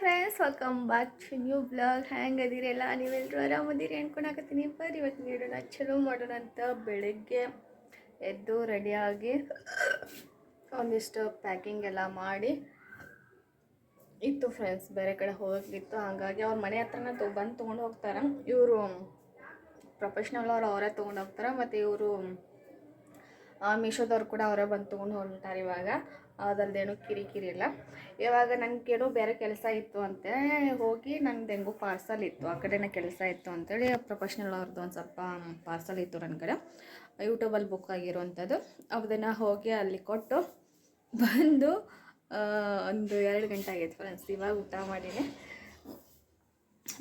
Friends welcome back to new blog ಹ್ಯಾಂಗ್ ಅದಿರಲ್ಲ ನೀವೆಲ್ಲರೂ ಆರಾಮದಿರಿ? ಅಂದ್ಕೊಂಡಾಕತ್ತೀನಿ ಬರ್ರಿ ಇವತ್ತು ನೀಡೋಣ ಚಲೋ ಮಾಡೋಣ ಅಂತ ಬೆಳಗ್ಗೆ ಎದ್ದು ರೆಡಿಯಾಗಿ ಒಂದಿಷ್ಟು ಪ್ಯಾಕಿಂಗ್ ಎಲ್ಲ ಮಾಡಿ ಇತ್ತು ಫ್ರೆಂಡ್ಸ್ ಬೇರೆ ಕಡೆ ಹೋಗಿತ್ತು ಹಾಗಾಗಿ ಅವ್ರ ಮನೆ ಹತ್ರನ ತೊ ಬಂದು ತೊಗೊಂಡು ಹೋಗ್ತಾರೆ. ಇವರು ಪ್ರೊಫೆಷ್ನಲ್ ಅವ್ರು ಅವರೇ ತೊಗೊಂಡು ಹೋಗ್ತಾರೆ. ಮತ್ತು ಇವರು ಮೀಶೋದವ್ರು ಕೂಡ ಅವರೇ ಬಂದು ತೊಗೊಂಡು ಹೊಂಟಾರೆ ಇವಾಗ. ಅದಲ್ದೇನು ಕಿರಿಕಿರಿ ಇಲ್ಲ. ಇವಾಗ ನನಗೇನೋ ಬೇರೆ ಕೆಲಸ ಇತ್ತು ಅಂತ, ಹೋಗಿ ನಂದು ಹೆಂಗೋ ಪಾರ್ಸಲ್ ಇತ್ತು. ಆ ಕಡೆನೇ ಕೆಲಸ ಇತ್ತು ಅಂತೇಳಿ ಪ್ರೊಫೆಷ್ನಲ್ ಅವ್ರದ್ದು ಒಂದು ಸ್ವಲ್ಪ ಪಾರ್ಸಲ್ ಇತ್ತು ನನ್ನ ಕಡೆ. ಯೂಟ್ಯೂಬಲ್ಲಿ ಬುಕ್ ಆಗಿರುವಂಥದ್ದು ಅದನ್ನು ಹೋಗಿ ಅಲ್ಲಿ ಕೊಟ್ಟು ಬಂದು ಒಂದು ಎರಡು ಗಂಟೆ ಆಗಿತ್ತು ಫ್ರೆಂಡ್ಸ್ ಇವಾಗ ಊಟ ಮಾಡಿದೆ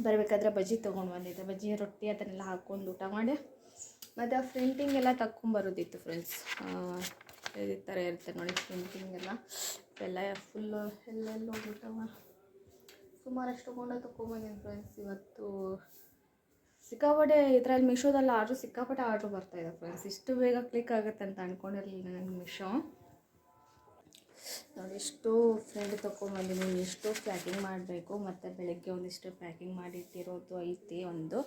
ಬರಬೇಕಾದ್ರೆ ಬಜ್ಜಿ ತೊಗೊಂಡು ಬಂದಿದ್ದೆ. ಬಜ್ಜಿ ರೊಟ್ಟಿ ಅದನ್ನೆಲ್ಲ ಹಾಕ್ಕೊಂಡು ಊಟ ಮಾಡಿ. ಮತ್ತು ಪ್ರಿಂಟಿಂಗ್ ಎಲ್ಲ ತಗೊಂಬರೋದಿತ್ತು ಫ್ರೆಂಡ್ಸ್ ಈ ಥರ ಇರುತ್ತೆ ನೋಡಿ ಪ್ರಿಂಟಿಂಗ್ ಎಲ್ಲ. ಎಲ್ಲ ಫುಲ್ಲು ಎಲ್ಲೆಲ್ಲ ಹೋಗ್ಬಿಟ್ಟವ. ಸುಮಾರಷ್ಟು ತೊಗೊಂಡು ತೊಗೊಂಬಂದಿನಿ ಫ್ರೆಂಡ್ಸ್ ಇವತ್ತು. ಸಿಕ್ಕಾಪಟ್ಟೆ ಇದರಲ್ಲಿ ಮೀಶೋದಲ್ಲಿ ಆರ್ಡ್ರು ಸಿಕ್ಕಾಪಟ್ಟೆ ಆರ್ಡ್ರು ಬರ್ತಾಯಿದೆ ಫ್ರೆಂಡ್ಸ್ ಇಷ್ಟು ಬೇಗ ಕ್ಲಿಕ್ ಆಗುತ್ತೆ ಅಂತ ಅಂದ್ಕೊಂಡಿರಲಿಲ್ಲ ನನಗೆ ಮಿಶೋ. ನೋಡಿ ಇಷ್ಟು ಫ್ರೆಂಡ್ ತೊಗೊಂಬಂದಿನಿ, ಎಷ್ಟು ಪ್ಯಾಕಿಂಗ್ ಮಾಡಬೇಕು, ಮತ್ತು ಬೆಳಗ್ಗೆ ಒಂದಿಷ್ಟು ಪ್ಯಾಕಿಂಗ್ ಮಾಡಿಟ್ಟಿರೋದು ಐತಿ ಒಂದು.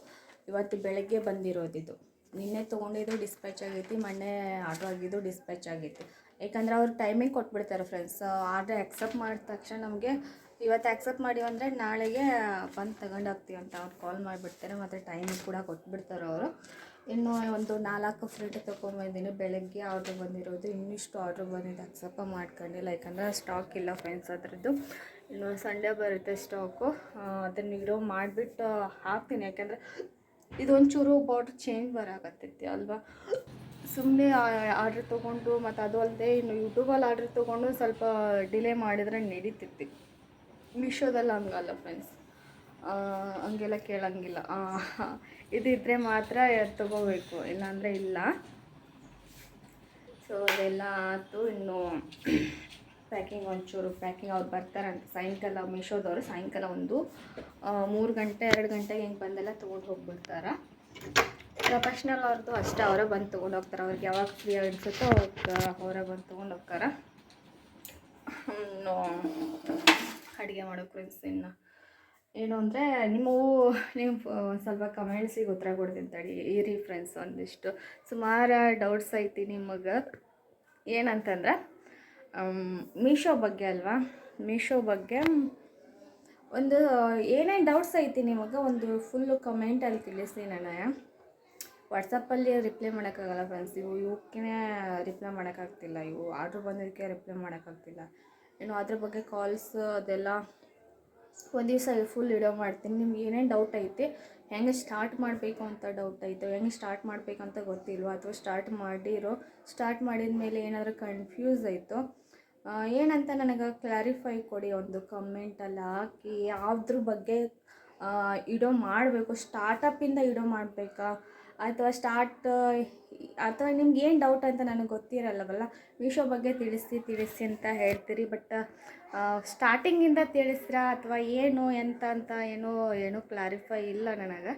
ಇವತ್ತು ಬೆಳಗ್ಗೆ ಬಂದಿರೋದಿದು. ನಿನ್ನೆ ತೊಗೊಂಡಿದ್ದು ಡಿಸ್ಪ್ಯಾಚ್ ಆಗೈತಿ, ಮೊನ್ನೆ ಆರ್ಡ್ರ್ ಆಗಿದ್ದು ಡಿಸ್ಪ್ಯಾಚ್ ಆಗೈತಿ. ಯಾಕಂದ್ರೆ ಅವ್ರು ಟೈಮಿಂಗ್ ಕೊಟ್ಬಿಡ್ತಾರೆ ಫ್ರೆಂಡ್ಸ್ ಆರ್ಡ್ರ್ ಆಕ್ಸೆಪ್ಟ್ ಮಾಡಿದ ತಕ್ಷಣ ನಮಗೆ ಇವತ್ತು ಆಕ್ಸೆಪ್ಟ್ ಮಾಡಿವಿ ಅಂದರೆ ನಾಳೆಗೆ ಬಂದು ತಗೊಂಡು ಹೋಗ್ತೀವಿ ಅಂತ ಅವ್ರು ಕಾಲ್ ಮಾಡಿಬಿಡ್ತಾರೆ, ಮತ್ತು ಟೈಮಿಂಗ್ ಕೂಡ ಕೊಟ್ಬಿಡ್ತಾರೆ ಅವರು. ಇನ್ನು ಒಂದು ನಾಲ್ಕು ಫ್ರಿಟ್ ತೊಗೊಂಬಂದಿನಿ ಬೆಳಗ್ಗೆ ಆರ್ಡ್ರ್ ಬಂದಿರೋದು, ಇನ್ನಿಷ್ಟು ಆರ್ಡ್ರ್ ಬಂದಿದ್ದು ಅಕ್ಸಪ್ಪ ಮಾಡ್ಕೊಂಡಿಲ್ಲ. ಯಾಕಂದರೆ ಸ್ಟಾಕ್ ಇಲ್ಲ ಫ್ರೆಂಡ್ಸ್ ಅದರದ್ದು ಇನ್ನು ಸಂಡೇ ಬರುತ್ತೆ ಸ್ಟಾಕು ಅದನ್ನು ಇಡೋ ಮಾಡಿಬಿಟ್ಟು ಹಾಕ್ತೀನಿ. ಯಾಕಂದರೆ ಇದೊಂಚೂರು ಬಾರ್ಡ್ರ್ ಚೇಂಜ್ ಬರಾಕತ್ತೈತಿ ಅಲ್ವಾ? ಸುಮ್ಮನೆ ಆರ್ಡ್ರ್ ತೊಗೊಂಡು ಮತ್ತು ಅದು ಅಲ್ಲದೆ ಇನ್ನು ಯೂಟ್ಯೂಬಲ್ಲಿ ಆರ್ಡ್ರ್ ತೊಗೊಂಡು ಸ್ವಲ್ಪ ಡಿಲೇ ಮಾಡಿದರೆ ನಡೀತಿತ್ತು. ಮೀಶೋದಲ್ಲಿ ಹಂಗಲ್ಲ ಫ್ರೆಂಡ್ಸ್ ಹಂಗೆಲ್ಲ ಕೇಳಂಗಿಲ್ಲ. ಇದಿದ್ದರೆ ಮಾತ್ರ ತಗೋಬೇಕು, ಇಲ್ಲಾಂದರೆ ಇಲ್ಲ. ಸೊ ಅದೆಲ್ಲ ಆಯಿತು ಇನ್ನು ಪ್ಯಾಕಿಂಗ್ ಒಂಚೂರು ಪ್ಯಾಕಿಂಗ್ ಅವ್ರು ಬರ್ತಾರಂತ. ಸಾಯಂಕಾಲ ಮೀಶೋದವರು ಸಾಯಂಕಾಲ ಒಂದು ಮೂರು ಗಂಟೆ, ಎರಡು ಗಂಟೆಗೆ ಹೆಂಗೆ ಬಂದೆಲ್ಲ ತೊಗೊಂಡು ಹೋಗ್ಬಿಡ್ತಾರೆ. ಪ್ರೊಫೆಷ್ನಲ್ ಅವ್ರದ್ದು ಅಷ್ಟೇ, ಅವರೇ ಬಂದು ತೊಗೊಂಡು ಹೋಗ್ತಾರೆ. ಅವ್ರಿಗೆ ಯಾವಾಗ ಫ್ರೀ ಅನಿಸುತ್ತೋ ಅವರೇ ಬಂದು ತೊಗೊಂಡು ಹೋಗ್ತಾರೆ. ಅಡುಗೆ ಮಾಡೋ ಫ್ರೆಂಡ್ಸ್ ಇನ್ನು. ಏನು ಅಂದರೆ ನಿಮ್ಮವು ನೀವು ಸ್ವಲ್ಪ ಕಮೆಂಟ್ಸಿಗೆ ಉತ್ತರ ಕೊಡ್ತೀನಿ ತಡಿ. ಇರಿ ಫ್ರೆಂಡ್ಸ್ ಒಂದಿಷ್ಟು. ಸುಮಾರು ಡೌಟ್ಸ್ ಐತಿ ನಿಮಗೆ. ಏನಂತಂದ್ರೆ ಮೀಶೋ ಬಗ್ಗೆ ಅಲ್ವಾ? ಮೀಶೋ ಬಗ್ಗೆ ಒಂದು ಏನೇನು ಡೌಟ್ಸ್ ಐತಿ ನಿಮಗೆ? ಒಂದು ಫುಲ್ಲು ಕಮೆಂಟಲ್ಲಿ ತಿಳಿಸಿ ನನಗೆ ವಾಟ್ಸಪ್ಪಲ್ಲಿ ರಿಪ್ಲೈ ಮಾಡೋಕ್ಕಾಗಲ್ಲ ಫ್ರೆಂಡ್ಸ್ ಇವು ಇವಕ್ಕೇ ರಿಪ್ಲೈ ಮಾಡೋಕ್ಕಾಗ್ತಿಲ್ಲ. ಇವು ಆರ್ಡ್ರ್ ಬಂದಿದ್ದಕ್ಕೆ ರಿಪ್ಲೈ ಮಾಡೋಕ್ಕಾಗ್ತಿಲ್ಲ. ಇನ್ನು ಅದ್ರ ಬಗ್ಗೆ ಕಾಲ್ಸ್ ಅದೆಲ್ಲ ಒಂದು ದಿವಸ ಫುಲ್ ವಿಡಿಯೋ ಮಾಡ್ತೀನಿ. ನಿಮ್ಗೆ ಏನೇನು ಡೌಟ್ ಐತಿ? ಹೆಂಗೆ ಸ್ಟಾರ್ಟ್ ಮಾಡಬೇಕು ಅಂತ ಡೌಟ್ ಐತೆ, ಹೆಂಗೆ ಸ್ಟಾರ್ಟ್ ಮಾಡಬೇಕಂತ ಗೊತ್ತಿಲ್ವೋ? ಅಥವಾ ಸ್ಟಾರ್ಟ್ ಮಾಡಿರೋ ಸ್ಟಾರ್ಟ್ ಮಾಡಿದ ಮೇಲೆ ಏನಾದರೂ ಕನ್ಫ್ಯೂಸ್ ಆಯಿತು ಏನಂತ ನನಗೆ ಕ್ಲಾರಿಫೈ ಕೊಡಿ ಒಂದು ಕಮೆಂಟಲ್ಲಿ ಹಾಕಿ ಯಾವ್ದ್ರ ಬಗ್ಗೆ ಇಡೋ ಮಾಡಬೇಕು ಸ್ಟಾರ್ಟಪ್ಪಿಂದ ಇಡೋ ಮಾಡಬೇಕಾ? ಅಥವಾ ಸ್ಟಾರ್ಟ್ ಅಥವಾ ನಿಮ್ಗೆ ಏನು ಡೌಟ್ ಅಂತ ನನಗೆ ಗೊತ್ತಿರಲ್ಲವಲ್ಲ ಮೀಶೋ ಬಗ್ಗೆ ತಿಳಿಸಿ ತಿಳಿಸಿ ಅಂತ ಹೇಳ್ತೀರಿ. ಬಟ್ ಸ್ಟಾರ್ಟಿಂಗಿಂದ ತಿಳಿಸ್ರಾ ಅಥವಾ ಏನು, ಎಂತ ಅಂತ ಏನೋ, ಏನೂ ಕ್ಲಾರಿಫೈ ಇಲ್ಲ ನನಗೆ.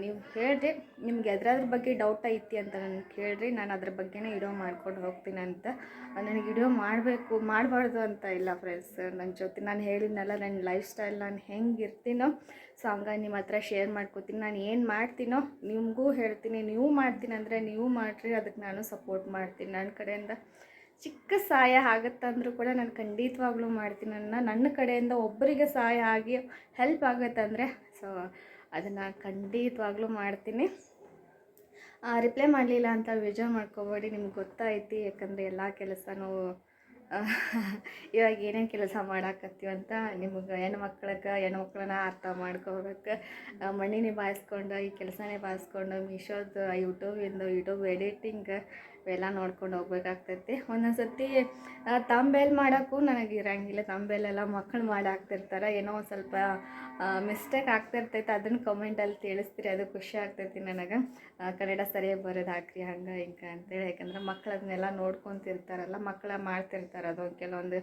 ನೀವು ಹೇಳ್ರಿ, ನಿಮ್ಗೆ ಎದ್ರಾದ್ರ ಬಗ್ಗೆ ಡೌಟ್ ಐತಿ ಅಂತ ನನಗೆ ಕೇಳ್ರಿ, ನಾನು ಅದ್ರ ಬಗ್ಗೆನೇ ವಿಡಿಯೋ ಮಾಡ್ಕೊಂಡು ಹೋಗ್ತೀನಿ ಅಂತ. ನನಗೆ ವಿಡಿಯೋ ಮಾಡಬೇಕು, ಮಾಡಬಾರ್ದು ಅಂತ ಇಲ್ಲ ಫ್ರೆಂಡ್ಸ್ ನನ್ನ ಜೊತೆ ನಾನು ಹೇಳಿದ್ನಲ್ಲ ನನ್ನ ಲೈಫ್ ಸ್ಟೈಲ್ ನಾನು ಹೆಂಗೆ ಇರ್ತೀನೋ ಸೊ ಹಂಗಾಗಿ ನಿಮ್ಮ ಹತ್ರ ಶೇರ್ ಮಾಡ್ಕೋತೀನಿ. ನಾನು ಏನು ಮಾಡ್ತೀನೋ, ನಿಮಗೂ ಹೇಳ್ತೀನಿ. ನೀವು ಮಾಡ್ತೀನಿ ಅಂದರೆ ನೀವು ಮಾಡಿರಿ ಅದಕ್ಕೆ ನಾನು ಸಪೋರ್ಟ್ ಮಾಡ್ತೀನಿ. ನನ್ನ ಕಡೆಯಿಂದ ಚಿಕ್ಕ ಸಹಾಯ ಆಗುತ್ತಂದ್ರೂ ಕೂಡ ನಾನು ಖಂಡಿತವಾಗ್ಲೂ ಮಾಡ್ತೀನಿ. ನನ್ನ ನನ್ನ ಕಡೆಯಿಂದ ಒಬ್ಬರಿಗೆ ಸಹಾಯ ಆಗಿ ಹೆಲ್ಪ್ ಆಗುತ್ತಂದರೆ ಸೊ ಅದನ್ನು ಖಂಡಿತವಾಗ್ಲೂ ಮಾಡ್ತೀನಿ. ರಿಪ್ಲೈ ಮಾಡಲಿಲ್ಲ ಅಂತ ಬೇಜಾರು ಮಾಡ್ಕೋಬೇಡಿ, ನಿಮ್ಗೆ ಗೊತ್ತೈತಿ ಯಾಕಂದರೆ ಎಲ್ಲ ಕೆಲಸನೂ ಇವಾಗ ಏನೇನು ಕೆಲಸ ಮಾಡಾಕತ್ತೀವಿ ಅಂತ ನಿಮ್ಗೆ ಹೆಣ್ಮಕ್ಳಿಗೆ ಹೆಣ್ಮಕ್ಳನ್ನ ಅರ್ಥ ಮಾಡ್ಕೋಬೇಕು. ಮಣ್ಣಿನೇ ಬಾಯಿಸ್ಕೊಂಡು, ಈ ಕೆಲಸನೇ ಬಾಯಿಸ್ಕೊಂಡು, ಮೀಶೋದು ಯೂಟ್ಯೂಬಿಂದು ಯೂಟ್ಯೂಬ್ ಎಡಿಟಿಂಗ್ ಇವೆಲ್ಲ ನೋಡ್ಕೊಂಡು ಹೋಗ್ಬೇಕಾಗ್ತೈತಿ. ಒಂದೊಂದ್ಸತಿ ತಂಬೆಲ್ ಮಾಡೋಕ್ಕೂ ನನಗೆ ಇರಂಗಿಲ್ಲ. ತಂಬೇಲೆಲ್ಲ ಮಕ್ಕಳು ಮಾಡಾಕ್ತಿರ್ತಾರೆ ಏನೋ ಒಂದು ಸ್ವಲ್ಪ ಮಿಸ್ಟೇಕ್ ಆಗ್ತಿರ್ತೈತೆ. ಅದನ್ನು ಕಮೆಂಟಲ್ಲಿ ತಿಳಿಸ್ತೀರಿ. ಅದು ಖುಷಿ ಆಗ್ತೈತಿ ನನಗೆ. ಕನ್ನಡ ಸರಿಯಾಗಿ ಬರೋದು ಹಾಕ್ರಿ ಹಂಗೆ, ಹಿಂಗೆ ಅಂತೇಳಿ. ಯಾಕಂದ್ರೆ ಮಕ್ಕಳು ಅದನ್ನೆಲ್ಲ ನೋಡ್ಕೊತಿರ್ತಾರಲ್ಲ ಮಕ್ಕಳ ಮಾಡ್ತಿರ್ತಾರೆ ಅದು ಕೆಲವೊಂದು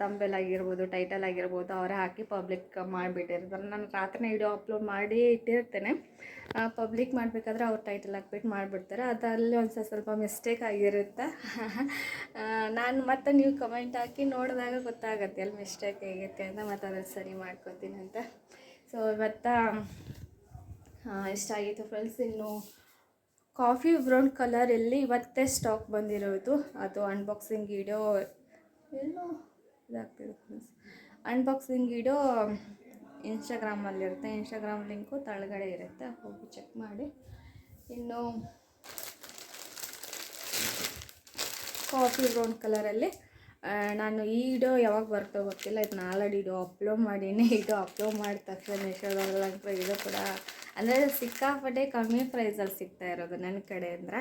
ತಂಬೆಲ್ ಆಗಿರ್ಬೋದು ಟೈಟಲ್ ಆಗಿರ್ಬೋದು ಅವರೇ ಹಾಕಿ ಪಬ್ಲಿಕ್ ಮಾಡಿಬಿಟ್ಟಿರ್ತಾರೆ. ನಾನು ರಾತ್ರಿ ವಿಡಿಯೋ ಅಪ್ಲೋಡ್ ಮಾಡಿ ಇಟ್ಟಿರ್ತೇನೆ. ಪಬ್ಲಿಕ್ ಮಾಡಬೇಕಾದ್ರೆ ಅವ್ರು ಟೈಟಲ್ ಹಾಕ್ಬಿಟ್ಟು ಮಾಡಿಬಿಡ್ತಾರೆ. ಅದರಲ್ಲಿ ಒಂದು ಸ್ವಲ್ಪ ಮಿಸ್ಟೇಕ್ ಆಗಿರುತ್ತೆ. ನಾನು ಮತ್ತೆ ನೀವು ಕಮೆಂಟ್ ಹಾಕಿ ನೋಡಿದಾಗ ಗೊತ್ತಾಗತ್ತೆ ಅಲ್ಲಿ ಮಿಸ್ಟೇಕ್ ಹೇಗಿರುತ್ತೆ ಅಂತ, ಮತ್ತೆ ಅದನ್ನು ಸರಿ ಮಾಡ್ಕೊತೀನಿ ಅಂತ. ಸೊ ಇವತ್ತು ಎಷ್ಟಾಗಿತ್ತು ಫ್ರೆಂಡ್ಸ್ ಇನ್ನು ಕಾಫಿ ಬ್ರೌನ್ ಕಲರಲ್ಲಿ ಇವತ್ತೇ ಸ್ಟಾಕ್ ಬಂದಿರೋದು. ಅದು ಅನ್ಬಾಕ್ಸಿಂಗ್ ವಿಡಿಯೋ ಎಲ್ಲೋ ಇದಾಗ್ತಿದೆ ಫ್ರೆಂಡ್ಸ್ ಅನ್ಬಾಕ್ಸಿಂಗ್ ವಿಡಿಯೋ ಇನ್ಸ್ಟಾಗ್ರಾಮಲ್ಲಿರುತ್ತೆ ಇನ್ಸ್ಟಾಗ್ರಾಮ್ ಲಿಂಕು ತಳಗಡೆ ಇರುತ್ತೆ. ಹೋಗಿ ಚೆಕ್ ಮಾಡಿ. ಇನ್ನು ಕಾಫಿ ಬ್ರೌನ್ ಕಲರಲ್ಲಿ ನಾನು ಈ ವಿಡಿಯೋ ಯಾವಾಗ ಬರ್ತೋ ಗೊತ್ತಿಲ್ಲ. ಇದು ಇದು ಅಪ್ಲೋಡ್ ಮಾಡೀನಿ. ಇದು ಅಪ್ಲೋಡ್ ಮಾಡಿದ ತಕ್ಷಣ ಮೀಶೋದಲ್ಲಂತೂ ಇದು ಕೂಡ ಅಂದರೆ ಸಿಕ್ಕಾಪಟ್ಟೆ ಕಮ್ಮಿ ಪ್ರೈಸಲ್ಲಿ ಸಿಗ್ತಾ ಇರೋದು ನನ್ನ ಕಡೆ ಆ,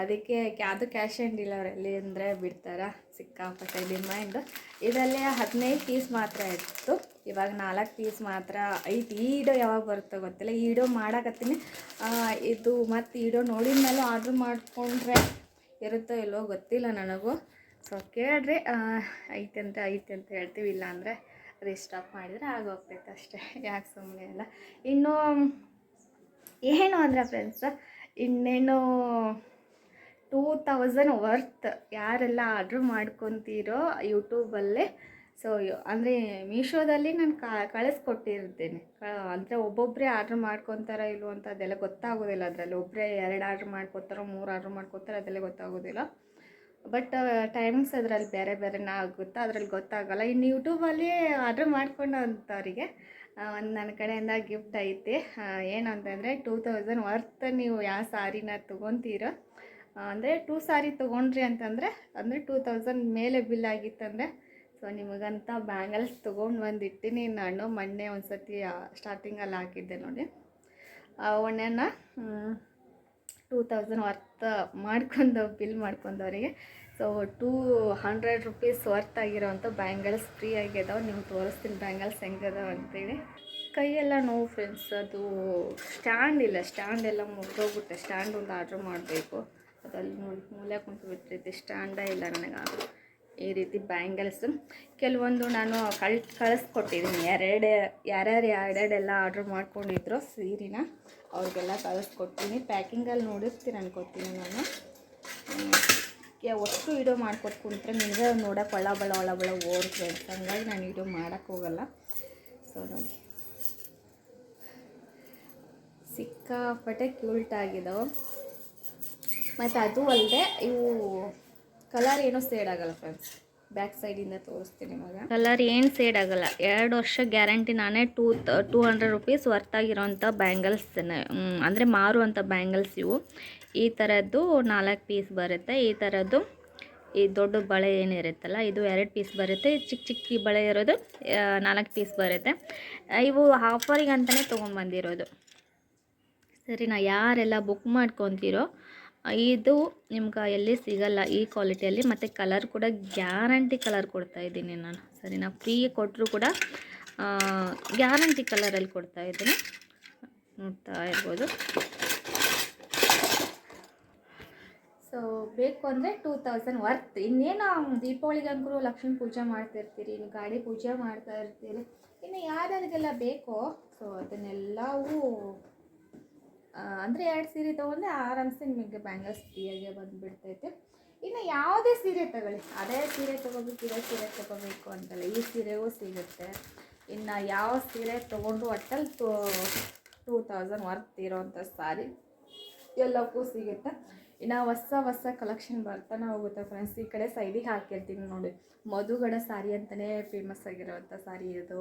ಅದಕ್ಕೆ ಅದು ಕ್ಯಾಶ್ ಆ್ಯಂಡ್ ಡಿಲವರಲ್ಲಿ ಅಂದರೆ ಬಿಡ್ತಾರೆ ಸಿಕ್ಕಾಪಟ್ಟೆ ಡಿಮ್ಯಾಂಡ್. ಇದರಲ್ಲಿ ಹದಿನೈದು ಪೀಸ್ ಮಾತ್ರ ಇತ್ತು. ಇವಾಗ ನಾಲ್ಕು ಪೀಸ್ ಮಾತ್ರ ಐತಿ ಈಡೋ ಯಾವಾಗ ಬರುತ್ತೋ ಗೊತ್ತಿಲ್ಲ. ಈಡೋ ಮಾಡಾಕತ್ತೀನಿ. ಇದು ಮತ್ತು ಈಡೋ ನೋಡಿದ ಮೇಲೆ ಆರ್ಡ್ರ್ ಮಾಡಿಕೊಂಡ್ರೆ ಇರುತ್ತೋ ಇಲ್ಲೋ ಗೊತ್ತಿಲ್ಲ ನನಗೂ. ಸೊ ಕೇಳ್ರಿ. ಐತೆ ಅಂತ ಐತೆ ಅಂತ ಹೇಳ್ತೀವಿ. ಇಲ್ಲ ಅಂದರೆ ಸ್ಟಾಪ್ ಮಾಡಿದರೆ ಆಗೋಗ್ತೈತೆ ಅಷ್ಟೇ. ಯಾಕೆ ಸುಮ್ಮನೆ ಅಲ್ಲ ಇನ್ನು, ಏನು ಅಂದರೆ ಫ್ರೆಂಡ್ಸ್ ಇನ್ನೇನು ಟೂ ತೌಸಂಡ್ ವರ್ತ್ ಯಾರೆಲ್ಲ ಆರ್ಡ್ರ್ ಮಾಡ್ಕೊತೀರೋ ಯೂಟ್ಯೂಬಲ್ಲೇ. ಸೊ ಅಂದರೆ ಮೀಶೋದಲ್ಲಿ ನಾನು ಕಳಿಸ್ಕೊಟ್ಟಿರ್ತೇನೆ. ಅಂದರೆ ಒಬ್ಬೊಬ್ಬರೇ ಆರ್ಡ್ರ್ ಮಾಡ್ಕೊತಾರ ಇಲ್ವೋ ಅಂತ ಅದೆಲ್ಲ ಗೊತ್ತಾಗೋದಿಲ್ಲ ಅದರಲ್ಲಿ. ಒಬ್ಬರೇ ಎರಡು ಆರ್ಡ್ರ್ ಮಾಡ್ಕೊತಾರೋ, ಮೂರು ಆರ್ಡ್ರ್ ಮಾಡ್ಕೊತಾರೋ ಅದೆಲ್ಲ ಗೊತ್ತಾಗೋದಿಲ್ಲ. ಬಟ್ ಟೈಮಿಂಗ್ಸ್ ಅದರಲ್ಲಿ ಬೇರೆ ಬೇರೆನೇ ಆಗುತ್ತಾ. ಅದರಲ್ಲಿ ಗೊತ್ತಾಗಲ್ಲ. ಇನ್ನು ಯೂಟ್ಯೂಬಲ್ಲಿ ಆರ್ಡ್ರ್ ಮಾಡ್ಕೊಂಡಂಥವ್ರಿಗೆ ಒಂದು ನನ್ನ ಕಡೆಯಿಂದ ಗಿಫ್ಟ್ ಐತೆ. ಏನಂತಂದರೆ ಟೂ ತೌಸಂಡ್ ವರ್ತ್ ನೀವು ಯಾವ ಸಾರಿನ ತೊಗೊತೀರೋ ಅಂದರೆ ಟೂ ಸಾರಿ ತೊಗೊಂಡ್ರಿ ಅಂತಂದರೆ, ಅಂದರೆ ಟೂ ತೌಸಂಡ್ ಮೇಲೆ ಬಿಲ್ ಆಗಿತ್ತಂದರೆ ಸೊ ನಿಮಗಂತ ಬ್ಯಾಂಗಲ್ಸ್ ತೊಗೊಂಡು ಬಂದಿಟ್ಟಿನಿ. ನಾನು ಮೊನ್ನೆ ಒಂದು ಸತಿ ಸ್ಟಾರ್ಟಿಂಗಲ್ಲಿ ಹಾಕಿದ್ದೆ ನೋಡಿ. ಆ ಒಣ್ಣೆನ ಟೂ ತೌಸಂಡ್ ವರ್ತ್ ಮಾಡ್ಕೊಂಡು bill ಮಾಡ್ಕೊಂಡವರಿಗೆ. So two hundred rupees worth ಆಗಿರೋವಂಥ bangles free ಆಗಿದಾವೆ. ನೀವು ತೋರಿಸ್ತೀನಿ ಬ್ಯಾಂಗಲ್ಸ್ ಹೆಂಗದಾವ ಅಂತೇಳಿ. ಕೈಯೆಲ್ಲ ನೋವು ಫ್ರೆಂಡ್ಸ್ ಅದು ಸ್ಟ್ಯಾಂಡ್ ಇಲ್ಲ. ಸ್ಟ್ಯಾಂಡ್ ಎಲ್ಲ ಮುಗ್ದೋಗ್ಬಿಟ್ಟೆ ಸ್ಟ್ಯಾಂಡ್ ಒಂದು ಆರ್ಡ್ರ್ ಮಾಡಬೇಕು. ಅದಲ್ಲಿ ನೋಡಿ, ಮೂಲೆ ಕುಂತು ಸ್ಟ್ಯಾಂಡ ಇಲ್ಲ ನನಗೆ ಈ ರೀತಿ ಬ್ಯಾಂಗಲ್ಸ್. ಕೆಲವೊಂದು ನಾನು ಕಳ್, ಕಳಿಸ್ಕೊಟ್ಟಿದ್ದೀನಿ. ಎರಡು, ಯಾರ್ಯಾರು ಎರಡೆರಡೆಲ್ಲ ಆರ್ಡ್ರ್ ಮಾಡ್ಕೊಂಡಿದ್ರು ಸೀರೆನ ಅವ್ರಿಗೆಲ್ಲ ಕಳಿಸ್ಕೊಡ್ತೀನಿ. ಪ್ಯಾಕಿಂಗಲ್ಲಿ ನೋಡಿರ್ತೀನಿ ಅನ್ಕೋತೀನಿ ನಾನು. ಒಟ್ಟು ವಿಡಿಯೋ ಮಾಡ್ಕೊಟ್ಟು ಕುಂತ್ರೆ ನಿಮಗೆ ನೋಡೋಕೆ ಒಳ ಬಳ ಒಳ ಬಳ ಫ್ರೆಂಡ್ಸ್ ಹಂಗಾಗಿ ನಾನು ವಿಡಿಯೋ ಮಾಡೋಕ್ಕೆ ಹೋಗಲ್ಲ. ಸೊ ನೋಡಿ. ಸಿಕ್ಕಾಪಟ್ಟೆ ಕ್ಯೂಲ್ಟ್ ಆಗಿದಾವೆ. ಮತ್ತು ಅದು ಅಲ್ಲದೆ ಇವು ಕಲರ್ ಏನೂ ಸೇಡ್ ಆಗಲ್ಲ ಫ್ರೆಂಡ್ಸ್ ಬ್ಯಾಕ್ ಸೈಡಿಂದ ತೋರಿಸ್ತೀನಿ ಇವಾಗ ಕಲರ್ ಏನು ಸೇಡ್ ಆಗಲ್ಲ. ಎರಡು ವರ್ಷ ಗ್ಯಾರಂಟಿ ನಾನೇ two two hundred rupees worth ಆಗಿರೋಂಥ ಬ್ಯಾಂಗಲ್ಸ್ ಅಂದರೆ ಮಾರುವಂಥ ಬ್ಯಾಂಗಲ್ಸ್ ಇವು. ಈ ಥರದ್ದು ನಾಲ್ಕು ಪೀಸ್ ಬರುತ್ತೆ. ಈ ಥರದ್ದು ಈ ದೊಡ್ಡ ಬಳೆ ಏನಿರುತ್ತಲ್ಲ, ಇದು ಎರಡು ಪೀಸ್ ಬರುತ್ತೆ. ಚಿಕ್ಕ ಚಿಕ್ಕ ಬಳೆ ಇರೋದು ನಾಲ್ಕು ಪೀಸ್ ಬರುತ್ತೆ. ಇವು ಆಫರಿಗೆ ಅಂತಲೇ ತೊಗೊಂಡ್ಬಂದಿರೋದು ಸರಿನಾ ಯಾರೆಲ್ಲ ಬುಕ್ ಮಾಡ್ಕೊತೀರೋ ಇದು ನಿಮ್ಗೆ ಎಲ್ಲಿ ಸಿಗಲ್ಲ ಈ ಕ್ವಾಲಿಟಿಯಲ್ಲಿ ಮತ್ತು ಕಲರ್ ಕೂಡ ಗ್ಯಾರಂಟಿ ಕಲರ್ ಕೊಡ್ತಾ ಇದ್ದೀನಿ ನಾನು. ಸರಿ ನಾವು ಫ್ರೀ ಕೊಟ್ಟರು ಕೂಡ ಗ್ಯಾರಂಟಿ ಕಲರಲ್ಲಿ ಕೊಡ್ತಾ ಇದ್ದೀನಿ. ನೋಡ್ತಾ ಇರ್ಬೋದು. ಸೊ ಬೇಕು ಅಂದರೆ ಟೂ ತೌಸಂಡ್ ವರ್ತ್ ಇನ್ನೇನು ದೀಪಾವಳಿಗಂಕರು ಲಕ್ಷ್ಮೀ ಪೂಜೆ ಮಾಡ್ತಿರ್ತೀರಿ, ಇನ್ನು ಗಾಡಿ ಪೂಜೆ ಮಾಡ್ತಾ ಇರ್ತೀರಿ. ಇನ್ನು ಯಾರ್ಯಾರಿಗೆಲ್ಲ ಬೇಕೋ ಸೊ ಅದನ್ನೆಲ್ಲವೂ ಅಂದರೆ ಎರಡು ಸೀರೆ ತೊಗೊಂಡ್ರೆ ಆರಾಮ್ಸೆ ನಿಮಗೆ ಬ್ಯಾಂಗಲ್ಸ್ ಫ್ರೀಯಾಗೆ ಬಂದುಬಿಡ್ತೈತೆ. ಇನ್ನು ಯಾವುದೇ ಸೀರೆ ತಗೊಳ್ಳಿ. ಅದೇ ಸೀರೆ ತೊಗೋಬೇಕು, ಇದೇ ಸೀರೆ ತೊಗೋಬೇಕು ಅಂತಲ್ಲ, ಈ ಸೀರೆಗೂ ಸಿಗುತ್ತೆ. ಇನ್ನು ಯಾವ ಸೀರೆ ತೊಗೊಂಡು ಒಟ್ಟಲ್ಲಿ ಟೂ ಟೂ ತೌಸಂಡ್ ವರ್ತ್ ಇರೋವಂಥ ಸಾರಿ ಎಲ್ಲಕ್ಕೂ ಸಿಗುತ್ತೆ. ಇನ್ನು ಹೊಸ ಹೊಸ ಕಲೆಕ್ಷನ್ ಬರ್ತಾನೆ ಹೋಗುತ್ತೆ ಫ್ರೆಂಡ್ಸ್. ಈ ಕಡೆ ಸೈಡಿ ಹಾಕಿರ್ತೀನಿ ನೋಡಿ. ಮಧುಗಡ ಸಾರಿ ಅಂತಲೇ ಫೇಮಸ್ ಆಗಿರೋವಂಥ ಸಾರಿ ಇದು.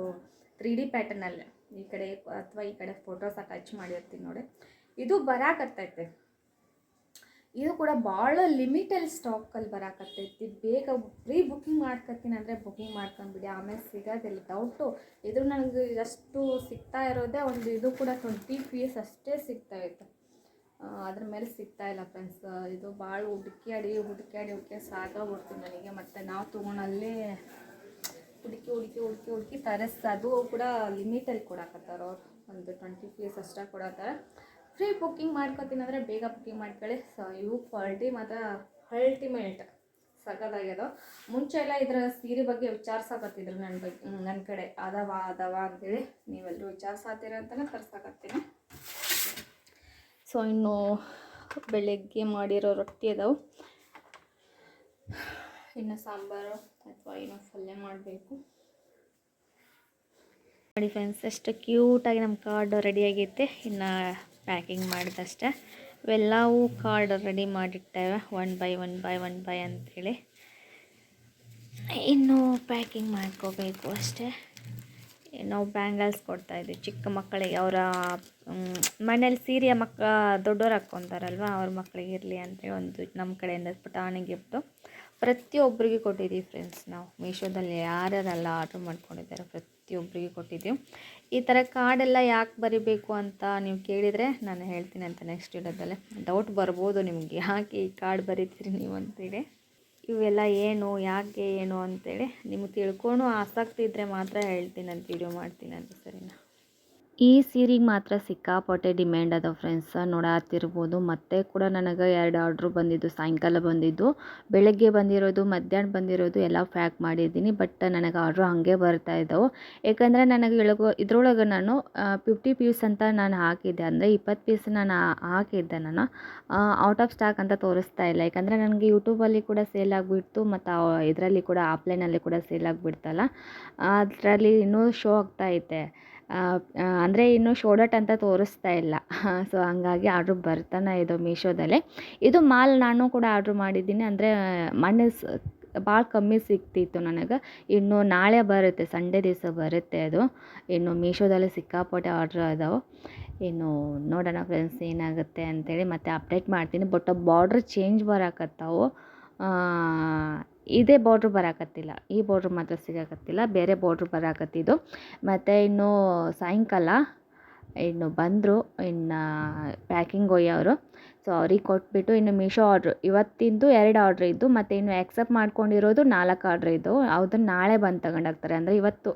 ತ್ರೀ ಡಿ ಪ್ಯಾಟರ್ನಲ್ಲಿ ಈ ಕಡೆ ಅಥವಾ ಈ ಕಡೆ ಫೋಟೋಸ್ ಅಟ್ಯಾಚ್ ಮಾಡಿರ್ತೀನಿ ನೋಡಿ. ಇದು ಬರಾಕತ್ತೈತೆ. ಇದು ಕೂಡ ಭಾಳ ಲಿಮಿಟಲ್ಲಿ ಸ್ಟಾಕಲ್ಲಿ ಬರಾಕತ್ತೈತಿ. ಬೇಗ ಪ್ರೀ ಬುಕ್ಕಿಂಗ್ ಮಾಡ್ಕೊತೀನಿ ಅಂದರೆ ಬುಕ್ಕಿಂಗ್ ಮಾಡ್ಕೊಂಡ್ಬಿಡಿ ಆಮೇಲೆ ಸಿಗೋದಿಲ್ಲ. ಡೌಟು. ಇದು ನನಗೆ ಎಷ್ಟು ಸಿಗ್ತಾ ಇರೋದೇ ಒಂದು ಇದು ಕೂಡ ಟ್ವೆಂಟಿ ಪೀಸ್ ಅಷ್ಟೇ ಸಿಗ್ತಾ ಇತ್ತು ಅದ್ರ ಮೇಲೆ ಸಿಗ್ತಾ ಇಲ್ಲ ಫ್ರೆಂಡ್ಸ್. ಇದು ಭಾಳ ಹುಡುಕ್ಯಾಡಿ ಹುಡುಕ್ಯಾಡಿ ಹುಡುಕಿ ಸಾಕಾಗ್ಬಿಡ್ತು ನನಗೆ. ಮತ್ತು ನಾವು ತೊಗೊಂಡಲ್ಲಿ ಹುಡುಕಿ ಹುಡುಕಿ ಹುಡುಕಿ ಹುಡುಕಿ ತರಿಸ್ ಅದು ಕೂಡ ಲಿಮಿಟಲ್ಲಿ ಕೊಡಕತ್ತಾರ ಒಂದು ಟ್ವೆಂಟಿ ಪೀಸ್ ಅಷ್ಟೇ ಕೊಡತ್ತಾರೆ ಫ್ರೀ ಬುಕ್ಕಿಂಗ್ ಮಾಡ್ಕೊತೀನಿ ಅಂದರೆ ಬೇಗ ಬುಕ್ಕಿಂಗ್ ಮಾಡ್ಕೊಳ್ಳಿ. ಸೊ ಇವು ಕ್ವಾಲಿಟಿ ಮಾತ್ರ ಅಲ್ಟಿಮೇಟ್ ಸಖತ್ತಾಗ್ಯದ ಮುಂಚೆ ಎಲ್ಲ ಇದರ ಸೀರೆ ಬಗ್ಗೆ ವಿಚಾರಿಸಾಕತ್ತಿದ್ರು ನನ್ನ ಬಗ್ಗೆ ನನ್ನ ಕಡೆ. ಅದವ ಅದವ ಅಂತೇಳಿ ನೀವೆಲ್ಲರೂ ವಿಚಾರಿಸಾತೀರ ಅಂತಲೇ ತರ್ಸಕತ್ತೀನಿ. ಸೊ ಇನ್ನು ಬೆಳಗ್ಗೆ ಮಾಡಿರೋ ರೊಟ್ಟಿ ಅದಾವೆ. ಇನ್ನು ಸಾಂಬಾರು ಅಥವಾ ಏನೋ ಪಲ್ಯ ಮಾಡಬೇಕು. ನೋಡಿ ಫ್ರೆಂಡ್ಸ್ ಎಷ್ಟು ಕ್ಯೂಟಾಗಿ ನಮ್ಮ ಕಾರ್ಡ್ ರೆಡಿ ಆಗೈತೆ. ಇನ್ನು ಪ್ಯಾಕಿಂಗ್ ಮಾಡಿದಷ್ಟೇ. ಇವೆಲ್ಲವೂ card ready ಮಾಡಿಟ್ಟೇವೆ one by one by one by ಅಂಥೇಳಿ ಇನ್ನೂ ಪ್ಯಾಕಿಂಗ್ ಮಾಡ್ಕೋಬೇಕು ಅಷ್ಟೇ. ನಾವು ಬ್ಯಾಂಗಲ್ಸ್ ಕೊಡ್ತಾಯಿದ್ವಿ ಚಿಕ್ಕ ಮಕ್ಕಳಿಗೆ ಅವರ ಮನೇಲಿ ಸೀರೆಯ ಮಕ್ಕ ದೊಡ್ಡವ್ರು ಹಾಕ್ಕೊತಾರಲ್ವ ಅವ್ರ ಮಕ್ಕಳಿಗೆ ಇರಲಿ ಅಂತೇಳಿ ಒಂದು ನಮ್ಮ ಕಡೆಯಿಂದ ಪುಟಾಣಿ ಗಿಫ್ಟು ಪ್ರತಿಯೊಬ್ಬರಿಗೆ ಕೊಟ್ಟಿದ್ದೀವಿ ಫ್ರೆಂಡ್ಸ್ ನಾವು. ಮೀಶೋದಲ್ಲಿ ಯಾರ್ಯಾರೆಲ್ಲ ಆರ್ಡ್ರ್ ಮಾಡ್ಕೊಂಡಿದ್ದಾರೆ ಪ್ರತಿಯೊಬ್ಬರಿಗೆ ಕೊಟ್ಟಿದ್ದೀವಿ. ಈ ಥರ ಕಾರ್ಡೆಲ್ಲ ಯಾಕೆ ಬರಿಬೇಕು ಅಂತ ನೀವು ಕೇಳಿದರೆ ನಾನು ಹೇಳ್ತೀನಿ ಅಂತ ನೆಕ್ಸ್ಟ್ ಇಡೋದಲ್ಲೇ ಡೌಟ್ ಬರ್ಬೋದು ನಿಮಗೆ. ಯಾಕೆ ಈ ಕಾರ್ಡ್ ಬರೀತೀರಿ ನೀವು ಅಂತೇಳಿ ಇವೆಲ್ಲ ಏನು, ಯಾಕೆ ಏನು ಅಂತೇಳಿ ನಿಮಗೆ ತಿಳ್ಕೊಂಡು ಆಸಕ್ತಿ ಇದ್ದರೆ ಮಾತ್ರ ಹೇಳ್ತೀನಿ ಅಂತ ವಿಡಿಯೋ ಮಾಡ್ತೀನಿ ಅಂತ ಸರಿನಾ? ಈ ಸೀರೆಗೆ ಮಾತ್ರ ಸಿಕ್ಕಾಪಟ್ಟೆ ಡಿಮ್ಯಾಂಡ್ ಅದ ಫ್ರೆಂಡ್ಸ್ ನೋಡಾತಿರ್ಬೋದು ಮತ್ತೆ ಕೂಡ ನನಗೆ ಎರಡು ಆರ್ಡ್ರು ಬಂದಿದ್ದು, ಸಾಯಂಕಾಲ ಬಂದಿದ್ದು. ಬೆಳಗ್ಗೆ ಬಂದಿರೋದು, ಮಧ್ಯಾಹ್ನ ಬಂದಿರೋದು ಎಲ್ಲ ಪ್ಯಾಕ್ ಮಾಡಿದ್ದೀನಿ. ಬಟ್ ನನಗೆ ಆರ್ಡ್ರು ಹಾಗೆ ಬರ್ತಾ ಇದ್ದವು. ಯಾಕಂದರೆ ನನಗೆ ಇಳಗೋ, ಇದ್ರೊಳಗೆ ನಾನು ಫಿಫ್ಟಿ ಪೀಸ್ ಅಂತ ನಾನು ಹಾಕಿದ್ದೆ. ಅಂದರೆ ಇಪ್ಪತ್ತು ಪೀಸ್ ನಾನು ಹಾಕಿದ್ದೆ ನಾನು. ಔಟ್ ಆಫ್ ಸ್ಟಾಕ್ ಅಂತ ತೋರಿಸ್ತಾ ಇಲ್ಲ. ಯಾಕಂದರೆ ನನಗೆ ಯೂಟ್ಯೂಬಲ್ಲಿ ಕೂಡ ಸೇಲ್ ಆಗಿಬಿಡ್ತು. ಮತ್ತು ಇದರಲ್ಲಿ ಕೂಡ ಆಫ್ಲೈನಲ್ಲಿ ಕೂಡ ಸೇಲ್ ಆಗಿಬಿಡ್ತಲ್ಲ. ಅದರಲ್ಲಿ ಇನ್ನೂ ಶೋ ಆಗ್ತಾ ಐತೆ. ಅಂದರೆ ಇನ್ನು ಶೋಡಟ್ ಅಂತ ತೋರಿಸ್ತಾ ಇಲ್ಲ. ಸೊ ಹಂಗಾಗಿ ಆರ್ಡ್ರ್ ಬರ್ತಾನೆ ಇದು ಮೀಶೋದಲ್ಲೇ ಇದು ಮಾಲ್ ನಾನು ಕೂಡ ಆರ್ಡ್ರ್ ಮಾಡಿದ್ದೀನಿ. ಅಂದರೆ ಮೊನ್ನೆ ಭಾಳ ಕಮ್ಮಿ ಸಿಗ್ತಿತ್ತು ನನಗೆ. ಇನ್ನು ನಾಳೆ ಬರುತ್ತೆ ಸಂಡೇ ದಿವಸ ಬರುತ್ತೆ ಅದು. ಇನ್ನು ಮೀಶೋದಲ್ಲಿ ಸಿಕ್ಕಾಪಟ್ಟೆ ಆರ್ಡ್ರ್ ಅದಾವೆ. ಇನ್ನು ನೋಡೋಣ ಫ್ರೆಂಡ್ಸ್ ಏನಾಗುತ್ತೆ ಅಂತೇಳಿ ಮತ್ತೆ ಅಪ್ಡೇಟ್ ಮಾಡ್ತೀನಿ. ಬಟ್ ಬಾರ್ಡ್ರ್ ಚೇಂಜ್ ಬರಾಕತ್ತಾವು. ಇದೇ ಬಾರ್ಡ್ರ್ ಬರಾಕತ್ತಿಲ್ಲ. ಈ ಬಾರ್ಡ್ರ್ ಮಾತ್ರ ಸಿಗಾಕತ್ತಿಲ್ಲ. ಬೇರೆ ಬಾರ್ಡ್ರ್ ಬರಾಕತ್ತಿದ್ದು. ಮತ್ತು ಇನ್ನು ಸಾಯಂಕಾಲ, ಇನ್ನು ಬಂದರು, ಇನ್ನು ಪ್ಯಾಕಿಂಗ್ ಒಯ್ಯೋರು ಸೊ ಅವ್ರಿಗೆ ಕೊಟ್ಬಿಟ್ಟು ಇನ್ನು ಮೀಶೋ ಆರ್ಡ್ರ್ ಇವತ್ತಿಂದು ಎರಡು ಆರ್ಡ್ರ್ ಇದ್ದು, ಮತ್ತು ಇನ್ನು ಆ್ಯಕ್ಸೆಪ್ಟ್ ಮಾಡ್ಕೊಂಡಿರೋದು ನಾಲ್ಕು ಆರ್ಡ್ರ್ ಇದ್ದವು ಅದನ್ನ ನಾಳೆ ಬಂದು ತಗೊಂಡೋಗ್ತಾರೆ ಅಂದರೆ ಇವತ್ತು.